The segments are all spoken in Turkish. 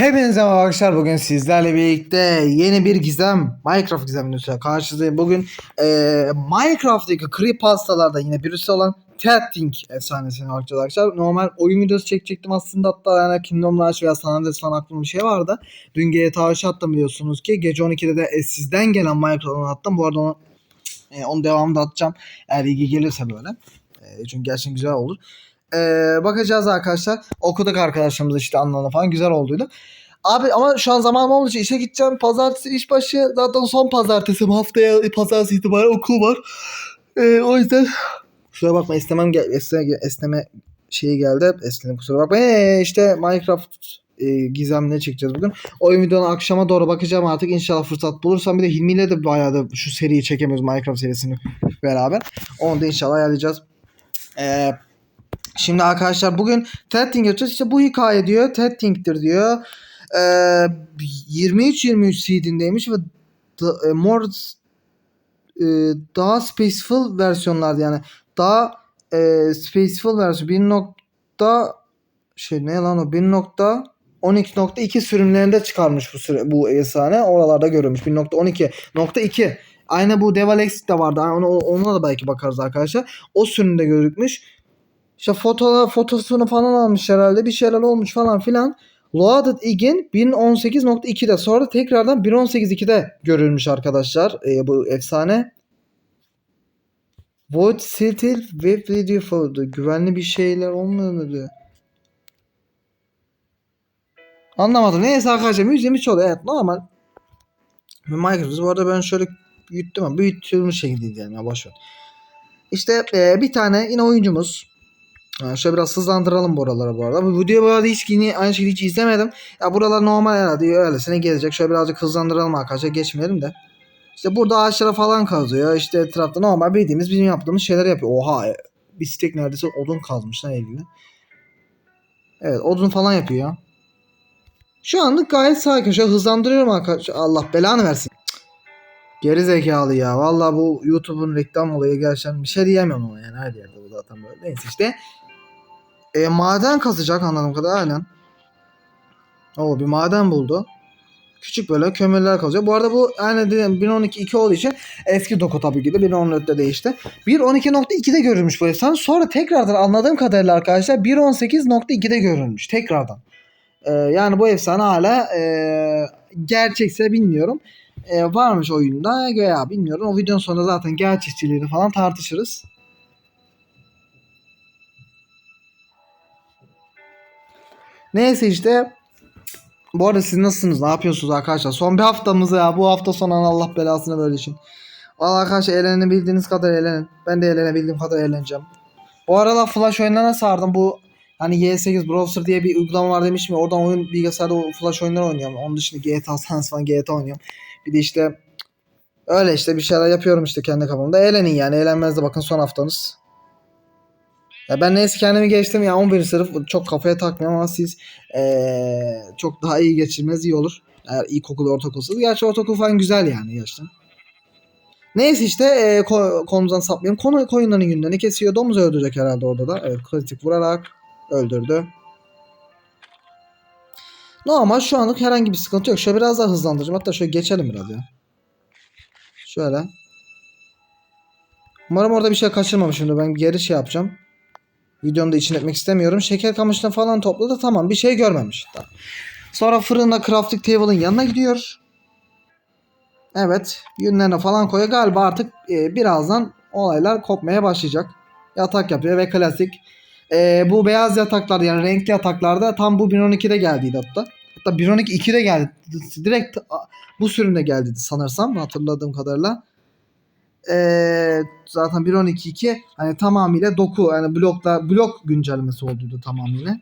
Hepinize merhaba arkadaşlar bugün sizlerle birlikte yeni bir gizem Minecraft gizeminin karşınızdayım. Bugün eee Minecraft'taki creepypastalarda yine birisi olan Tetting efsanesini bakacağız arkadaşlar. Normal oyun videosu çekecektim aslında hatta yani Kingdom Rush veya San Andreas falan aklımda bir şey vardı. Dün GTA 3 attım biliyorsunuz ki gece 12'de de e, sizden gelen Minecraft'ını attım. Bu arada onu, e, onun devamını atacağım eğer ilgi gelirse böyle. E, çünkü gerçekten güzel olur. Ee, bakacağız arkadaşlar. Okuduk arkadaşlarımız işte anlamda falan güzel olduydu. Abi ama şu an zamanım olduğu için işe gideceğim. Pazartesi iş başı zaten son pazartesi haftaya pazartesi itibaren okul var. Ee, o yüzden kusura bakma esnemem gel esne, esneme şeyi geldi. Esnedim kusura bakma. Ee, işte Minecraft e, gizemini çekeceğiz bugün. Oyun videonun akşama doğru bakacağım artık. İnşallah fırsat bulursam bir de Hilmi ile de bayağı da şu seriyi çekemiyoruz Minecraft serisini beraber. Onu da inşallah ayarlayacağız. Eee Şimdi arkadaşlar bugün Tetting yapacağız. İşte bu hikaye diyor. Tetting'tir diyor. Ee, 23-23 seedindeymiş ve da, e, more e, daha spaceful versiyonlardı yani. Daha e, spaceful versiyon 1 nokta şey ne lan o 1 nokta 12.2 sürümlerinde çıkarmış bu süre, bu efsane. Oralarda görülmüş. 1.12.2 Aynı bu Devalex de vardı. Ona, ona da belki bakarız arkadaşlar. O sürümde gözükmüş. İşte foto, fotosunu falan almış herhalde. Bir şeyler olmuş falan filan. Loaded Igin 1018.2'de sonra tekrardan 1.18.2'de görülmüş arkadaşlar. Ee, bu efsane. Void Still Web Video Folder. Güvenli bir şeyler olmuyor mu diyor. Anlamadım. Neyse arkadaşlar müziğimiz çoğu. Evet normal. Minecraft. Bu arada ben şöyle büyüttüm ama büyütülmüş şekildeydi yani. Ya boş ver. İşte e, bir tane yine oyuncumuz. Ha, şöyle biraz hızlandıralım buraları bu arada. Bu videoyu bu arada hiç yine aynı şekilde hiç izlemedim. Ya buralar normal herhalde öylesine gezecek. Şöyle birazcık hızlandıralım arkadaşlar. Geçmeyelim de. İşte burada ağaçlara falan kazıyor. İşte etrafta normal bildiğimiz bizim yaptığımız şeyler yapıyor. Oha e, bir stek neredeyse odun kazmış lan eline. Evet odun falan yapıyor ya. Şu anlık gayet sakin. Şöyle hızlandırıyorum arkadaşlar. Allah belanı versin. Geri zekalı ya. Vallahi bu YouTube'un reklam olayı gerçekten bir şey diyemem ama yani her yerde bu zaten böyle. Neyse işte. E, maden kazacak anladığım kadar aynen. O bir maden buldu. Küçük böyle kömürler kazacak. Bu arada bu dedim 1.12.2 olduğu için eski doku tabii ki de 1.14'te değişti. 1.12.2'de görülmüş bu efsane. Sonra tekrardan anladığım kadarıyla arkadaşlar 1.18.2'de görülmüş. Tekrardan. Ee, yani bu efsane hala e, gerçekse bilmiyorum. E, varmış oyunda veya bilmiyorum. O videonun sonunda zaten gerçekçiliğini falan tartışırız. Neyse işte bu arada siz nasılsınız? Ne yapıyorsunuz arkadaşlar? Son bir haftamız ya. Bu hafta sonu Allah belasını böyle için. Valla arkadaşlar eğlenebildiğiniz kadar eğlenin. Ben de eğlenebildiğim kadar eğleneceğim. Bu arada Flash oyunlarına sardım. Bu hani Y8 Browser diye bir uygulama var demiştim ya. Oradan oyun bilgisayarda Flash oyunları oynuyorum. Onun dışında GTA Sans falan GTA oynuyorum. Bir de işte öyle işte bir şeyler yapıyorum işte kendi kafamda. Eğlenin yani. Eğlenmez de bakın son haftanız. Ya ben neyse kendimi geçtim ya 11. sınıf çok kafaya takmıyorum ama siz ee, çok daha iyi geçirmeniz iyi olur. Eğer ilkokul ortaokulsanız. Gerçi ortaokul falan güzel yani yaştan. Neyse işte e, ko- konumuzdan sapmayalım. Konu koyunların günlerini kesiyor. Domuz öldürecek herhalde orada da. Evet kritik vurarak öldürdü. Normal şu anlık herhangi bir sıkıntı yok. Şöyle biraz daha hızlandıracağım. Hatta şöyle geçelim biraz ya. Şöyle. Umarım orada bir şey kaçırmamışımdır. Ben geri şey yapacağım. Videomda için etmek istemiyorum. Şeker kamışını falan topladı. Tamam bir şey görmemiş. Sonra fırına crafting table'ın yanına gidiyor. Evet. Yünlerine falan koyuyor. Galiba artık e, birazdan olaylar kopmaya başlayacak. Yatak yapıyor ve klasik. E, bu beyaz yataklar yani renkli yataklarda tam bu 1.12'de geldiydi hatta. Hatta 1.12.2'de geldi. Direkt bu sürümde geldi sanırsam hatırladığım kadarıyla. Ee, zaten 1.12.2 hani tamamıyla doku yani blokta blok güncellemesi olduydu tamamıyla.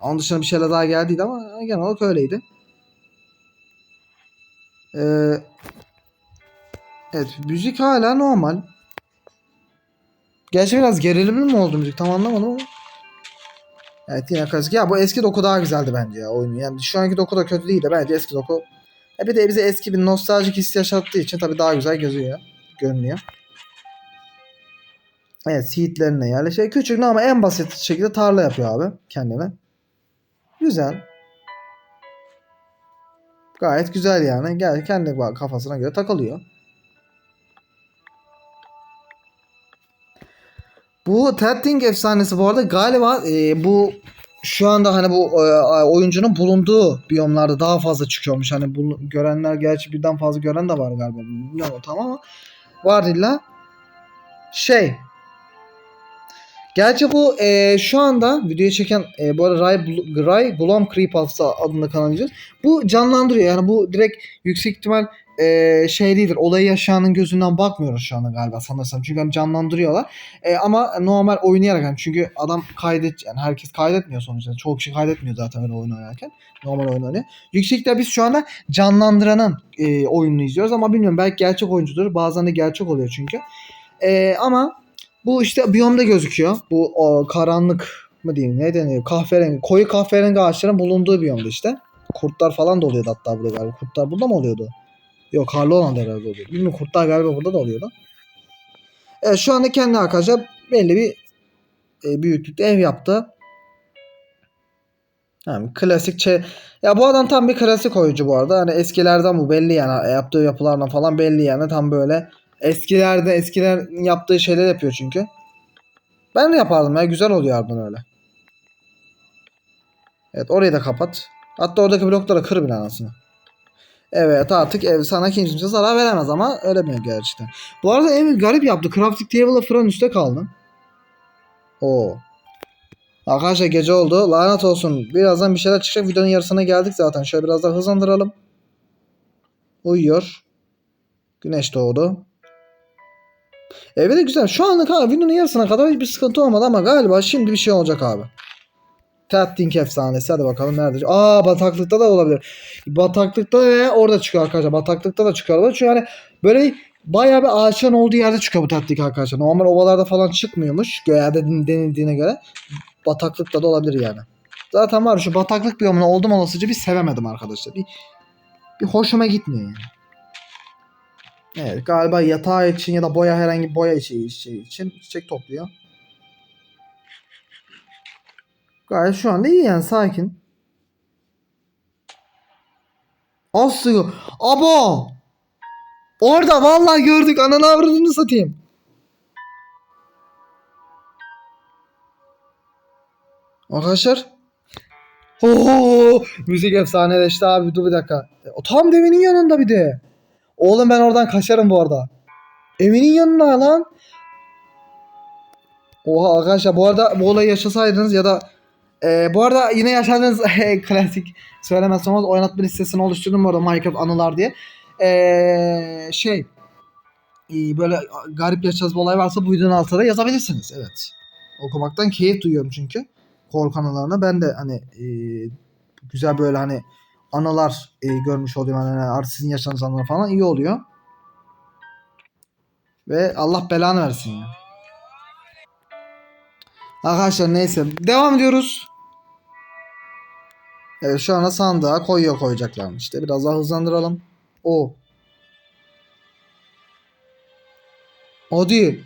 Onun dışında bir şeyler daha geldiydi ama genel olarak öyleydi. Ee, evet müzik hala normal. Gerçi biraz gerilimli mi oldu müzik tam anlamadım ama. Evet yine klasik. Ya bu eski doku daha güzeldi bence ya oyunu. Yani şu anki doku da kötü değil de bence eski doku. E bir de bize eski bir nostaljik hissi yaşattığı için tabii daha güzel gözüyor görünüyor. Evet seedlerine yerleşiyor. Küçük ama en basit şekilde tarla yapıyor abi kendine. Güzel. Gayet güzel yani. Gel kendi kafasına göre takılıyor. Bu Tetting efsanesi bu arada galiba e, bu şu anda hani bu e, oyuncunun bulunduğu biyomlarda daha fazla çıkıyormuş. Hani bu görenler gerçi birden fazla gören de var galiba. Bilmiyorum tam ama var illa. Şey Gerçi bu e, şu anda videoyu çeken e, bu arada Ray, Ray Glom Creepypasta adında kanalcı. Bu canlandırıyor yani bu direkt yüksek ihtimal e, şey değildir. Olayı yaşayanın gözünden bakmıyoruz şu anda galiba sanırsam. Çünkü hani canlandırıyorlar. E, ama normal oynayarak yani çünkü adam kaydet yani herkes kaydetmiyor sonuçta. Çoğu kişi kaydetmiyor zaten öyle oyun oynarken. Normal oyun oynuyor. Yüksekte biz şu anda canlandıranın e, oyununu izliyoruz ama bilmiyorum belki gerçek oyuncudur. Bazen de gerçek oluyor çünkü. E, ama bu işte biyomda gözüküyor. Bu o, karanlık mı diyeyim ne deniyor? Kahverengi, koyu kahverengi ağaçların bulunduğu biyomda işte. Kurtlar falan da oluyordu hatta burada galiba. Kurtlar burada mı oluyordu? Yok karlı olan da herhalde oluyordu. Bilmiyorum kurtlar galiba burada da oluyordu. Evet şu anda kendi arkadaşlar belli bir e, büyüklükte ev yaptı. Yani klasik çe ya bu adam tam bir klasik oyuncu bu arada. Hani eskilerden bu belli yani yaptığı yapılardan falan belli yani tam böyle eskilerde eskiler yaptığı şeyler yapıyor çünkü. Ben de yapardım ya güzel oluyor harbiden öyle. Evet orayı da kapat. Hatta oradaki blokları kır bile anasını. Evet artık ev sana kimse zarar veremez ama öyle mi gerçekten. Bu arada ev garip yaptı. Crafting table'la fırın üstte kaldı. Oo. Arkadaşlar gece oldu. Lanet olsun. Birazdan bir şeyler çıkacak. Videonun yarısına geldik zaten. Şöyle biraz daha hızlandıralım. Uyuyor. Güneş doğdu. Evet de güzel. Şu anlık abi videonun yarısına kadar hiçbir sıkıntı olmadı ama galiba şimdi bir şey olacak abi. Tatting efsanesi. Hadi bakalım nerede? Aa bataklıkta da olabilir. Bataklıkta ve orada çıkıyor arkadaşlar. Bataklıkta da çıkıyor. Çünkü yani böyle bayağı bir ağaçların olduğu yerde çıkıyor bu tatlik arkadaşlar. Normal ovalarda falan çıkmıyormuş. Göğerde denildiğine göre. Bataklıkta da olabilir yani. Zaten var şu bataklık biyomunu oldum olasıca bir sevemedim arkadaşlar. Bir, bir hoşuma gitmiyor yani. Evet galiba yatağı için ya da boya herhangi boya şey, şey için çiçek topluyor. Gayet şu anda iyi yani sakin. Aslı. Abo. Orada vallahi gördük. Ananı avradını satayım. Arkadaşlar. Oo, müzik efsaneleşti abi. Dur bir dakika. O tam devinin yanında bir de. Oğlum ben oradan kaçarım bu arada. Evinin yanına lan. Oha arkadaşlar bu arada bu olayı yaşasaydınız ya da e, bu arada yine yaşadığınız klasik söylemezsem olmaz oynatma listesini oluşturdum bu arada Minecraft anılar diye. E, şey e, böyle garip yaşadığınız bir olay varsa bu videonun altına da yazabilirsiniz. Evet. Okumaktan keyif duyuyorum çünkü. Korku anılarını ben de hani e, güzel böyle hani anılar e, görmüş oluyorum. Yani artık sizin yaşadığınız anılar falan iyi oluyor. Ve Allah belanı versin ya. Arkadaşlar neyse. Devam ediyoruz. Evet şu anda sandığa koyuyor koyacaklarmış. İşte biraz daha hızlandıralım. O. Hadi.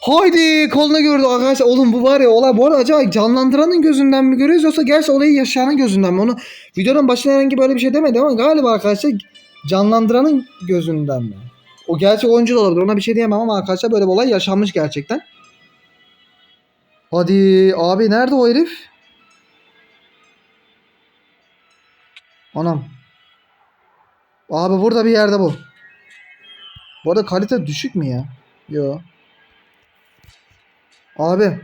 Haydi koluna gördü arkadaşlar. Oğlum bu var ya olay bu arada acaba canlandıranın gözünden mi görüyoruz yoksa gerçi olayı yaşayanın gözünden mi? Onu videonun başına herhangi böyle bir şey demedi ama galiba arkadaşlar canlandıranın gözünden mi? O gerçek oyuncu da olabilir ona bir şey diyemem ama arkadaşlar böyle bir olay yaşanmış gerçekten. Hadi abi nerede o herif? Anam. Abi burada bir yerde bu. Bu arada kalite düşük mü ya? Yo. Abi.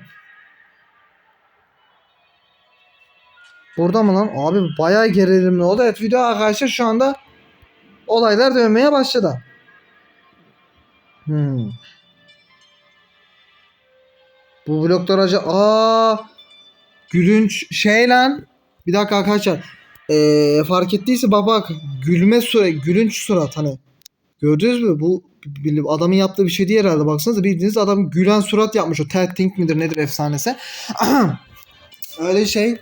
Burada mı lan? Abi bayağı gerilimli oldu. Evet video arkadaşlar şu anda olaylar dönmeye başladı. Hmm. Bu bloklar acı. Aa! Gülünç şey lan. Bir dakika arkadaşlar. Ee, fark ettiyse bak bak gülme surat, gülünç surat hani. Gördünüz mü? Bu adamın yaptığı bir şey değil herhalde. Baksanıza bildiğiniz adam gülen surat yapmış. O Ted Think midir nedir efsanesi. Öyle şey.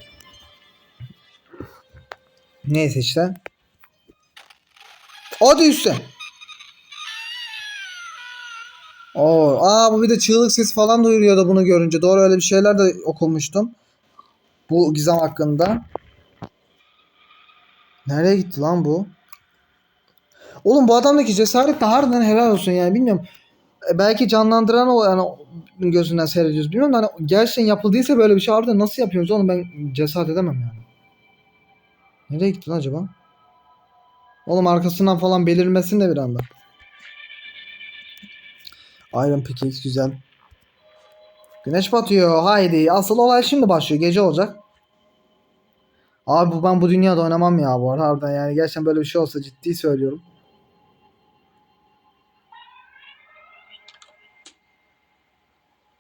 Neyse işte. Hadi üstte. Oo, aa bu bir de çığlık sesi falan duyuruyordu bunu görünce. Doğru öyle bir şeyler de okumuştum. Bu gizem hakkında. Nereye gitti lan bu? Oğlum bu adamdaki cesaret de harbiden helal olsun yani bilmiyorum. E, belki canlandıran o yani gözünden seyrediyoruz bilmiyorum da hani gerçekten yapıldıysa böyle bir şey harbiden nasıl yapıyoruz oğlum ben cesaret edemem yani. Nereye gitti lan acaba? Oğlum arkasından falan belirmesin de bir anda. Iron Pickaxe güzel. Güneş batıyor. Haydi. Asıl olay şimdi başlıyor. Gece olacak. Abi ben bu dünyada oynamam ya bu arada. Harbiden yani gerçekten böyle bir şey olsa ciddi söylüyorum.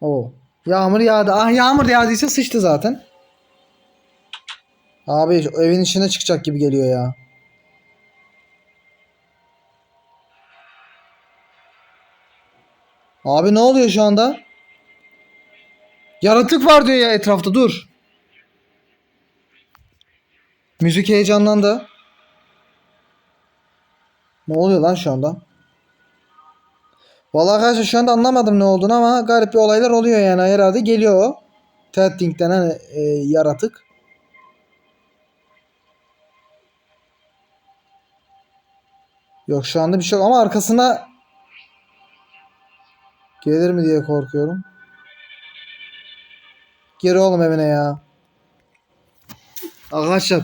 Oo. Yağmur yağdı. Ah yağmur yağdıysa sıçtı zaten. Abi evin içine çıkacak gibi geliyor ya. Abi ne oluyor şu anda? Yaratık var diyor ya etrafta dur. Müzik heyecanlandı. Ne oluyor lan şu anda? Vallahi arkadaşlar şu anda anlamadım ne olduğunu ama garip bir olaylar oluyor yani herhalde geliyor o. Ted denen e, yaratık. Yok şu anda bir şey yok ama arkasına gelir mi diye korkuyorum. Geri oğlum evine ya. Arkadaşlar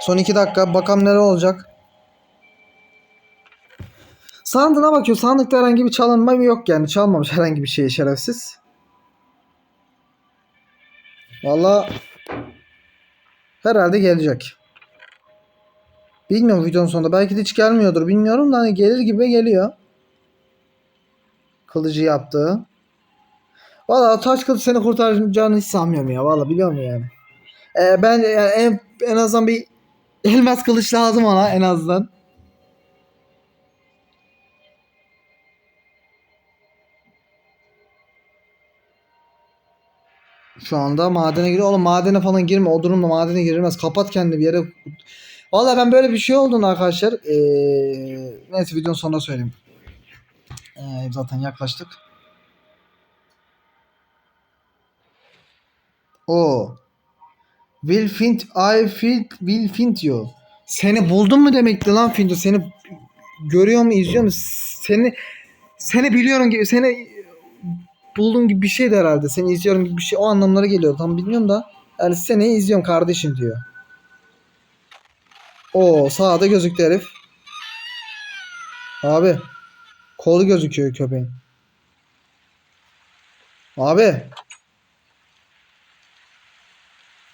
son iki dakika bakalım neler olacak. Sandığına bakıyor. Sandıkta herhangi bir çalınma yok yani. Çalmamış herhangi bir şey şerefsiz. Valla herhalde gelecek. Bilmiyorum videonun sonunda. Belki de hiç gelmiyordur. Bilmiyorum da hani gelir gibi geliyor. Kılıcı yaptı. Valla taş kılıç seni kurtaracağını hiç sanmıyorum ya. Valla biliyor musun yani. Ee, ben yani en, en azından bir elmas kılıç lazım ona en azından. Şu anda madene giriyor. Oğlum madene falan girme. O durumda madene girilmez. Kapat kendini bir yere. Valla ben böyle bir şey olduğunu arkadaşlar. Ee, neyse videonun sonunda söyleyeyim. Ee, zaten yaklaştık. O. Will find I feel will find you. Seni buldum mu demekti lan Finto. Seni görüyor mu, izliyor mu? Seni seni biliyorum gibi seni buldum gibi bir şeydi herhalde. Seni izliyorum gibi bir şey. O anlamlara geliyor. Tam bilmiyorum da. Yani seni izliyorum kardeşim diyor. O sağda gözüktü herif. Abi. Kolu gözüküyor köpeğin. Abi.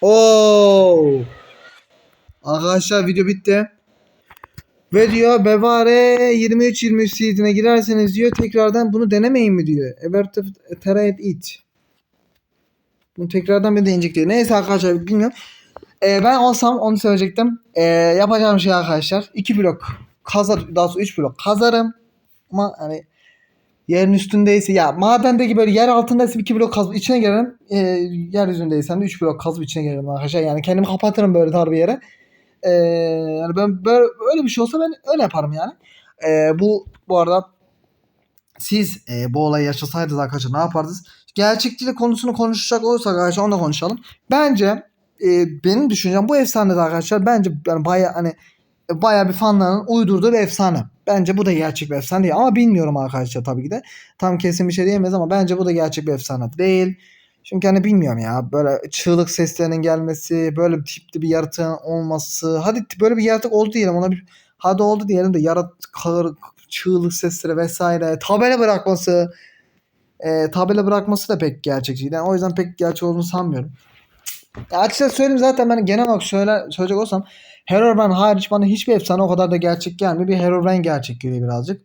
Oo. Arkadaşlar video bitti. Ve diyor Bevare 23 23 seedine girerseniz diyor tekrardan bunu denemeyin mi diyor. Ebert try it. Bunu tekrardan bir deneyecek diyor. Neyse arkadaşlar bilmiyorum. Ee, ben olsam onu söyleyecektim. Ee, yapacağım şey arkadaşlar. 2 blok kazar daha sonra 3 blok kazarım. Ama hani yerin üstündeyse ya madendeki böyle yer altındaysa 2 blok kazıp içine girerim. E, yeryüzündeysem de 3 blok kazıp içine girerim arkadaşlar. Yani kendimi kapatırım böyle dar bir yere. E, yani ben böyle öyle bir şey olsa ben öyle yaparım yani. E, bu bu arada siz e, bu olayı yaşasaydınız arkadaşlar ne yapardınız? Gerçekçilik konusunu konuşacak olursak arkadaşlar onu da konuşalım. Bence e, benim düşüncem bu efsane arkadaşlar bence yani baya hani baya bir fanların uydurduğu bir efsane. Bence bu da gerçek bir efsane değil. Ama bilmiyorum arkadaşlar tabii ki de. Tam kesin bir şey diyemeyiz ama bence bu da gerçek bir efsane değil. Çünkü hani bilmiyorum ya böyle çığlık seslerinin gelmesi, böyle bir tipli bir yaratığın olması. Hadi böyle bir yaratık oldu diyelim ona bir hadi oldu diyelim de yaratık çığlık sesleri vesaire tabela bırakması e, tabela bırakması da pek gerçekçi. Yani o yüzden pek gerçek olduğunu sanmıyorum. Ya açıkçası söyleyeyim zaten ben genel olarak söyle, söyleyecek olsam Herobrine hariç bana hiçbir efsane o kadar da gerçek gelmiyor. Bir Herobrine gerçek geliyor birazcık.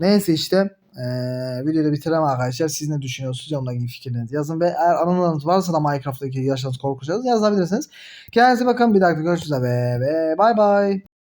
Neyse işte ee, videoyu da bitirem arkadaşlar. Siz ne düşünüyorsunuz? İlgili fikirlerinizi yazın. Ve eğer anılarınız varsa da Minecraft'taki yaşadığınız korkunçlarınızı yazabilirsiniz. Kendinize bakın. Bir dahaki görüşürüz ve, ve bye bye.